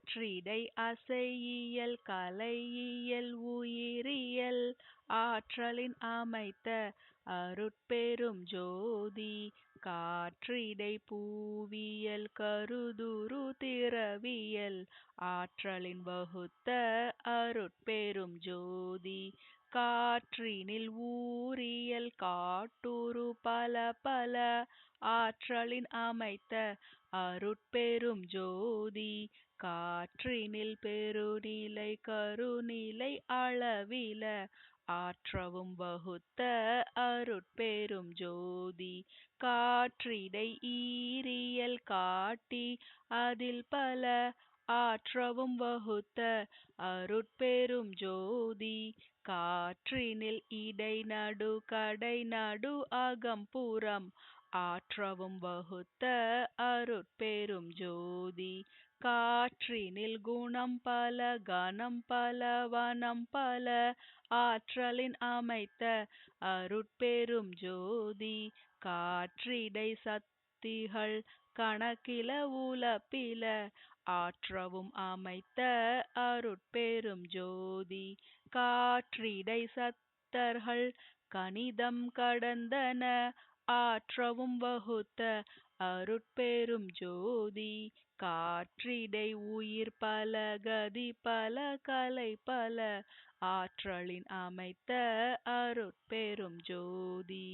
காற்றிடை அசையியல் கலையியல் உயிரியல் ஆற்றலின் அமைத்த அருட்பெரும் ஜோதி காற்றிடை பூவியல் கருதுரு திரவியல் ஆற்றலின் வகுத்த அருட்பெரும் ஜோதி காற்றினில் ஊரியல் காட்டுரு பல பல ஆற்றலின் அமைத்த அருட்பெரும் ஜோதி காற்றினில் பெருநிலை கருநிலை அளவில ஆற்றவும் வகுத்த அருட்பெரும் ஜோதி காற்றிடை ஈரியல் காட்டி அதில் பல ஆற்றவும் வகுத்த அருட்பெரும் ஜோதி காற்றினில் இடை நடு கடை நடு அகம்புறம் ஆற்றவும் வகுத்த அருட்பெரும் ஜோதி காற்றினில் குணம் பல கணம் பல வனம் பல ஆற்றலின் அமைத்த அருட்பெரும் ஜோதி காற்றிடை சக்திகள் கணக்கில உலப்பில ஆற்றவும் அமைத்த அருட்பெரும் ஜோதி காற்றிடை சத்தர்கள் கணிதம் கடந்தன ஆற்றவும் வகுத்த அருட்பெரும் ஜோதி காற்றிடை உயிர் பல கதி பல கலை பல ஆற்றலின் அமைத்த அருட்பெரும் ஜோதி.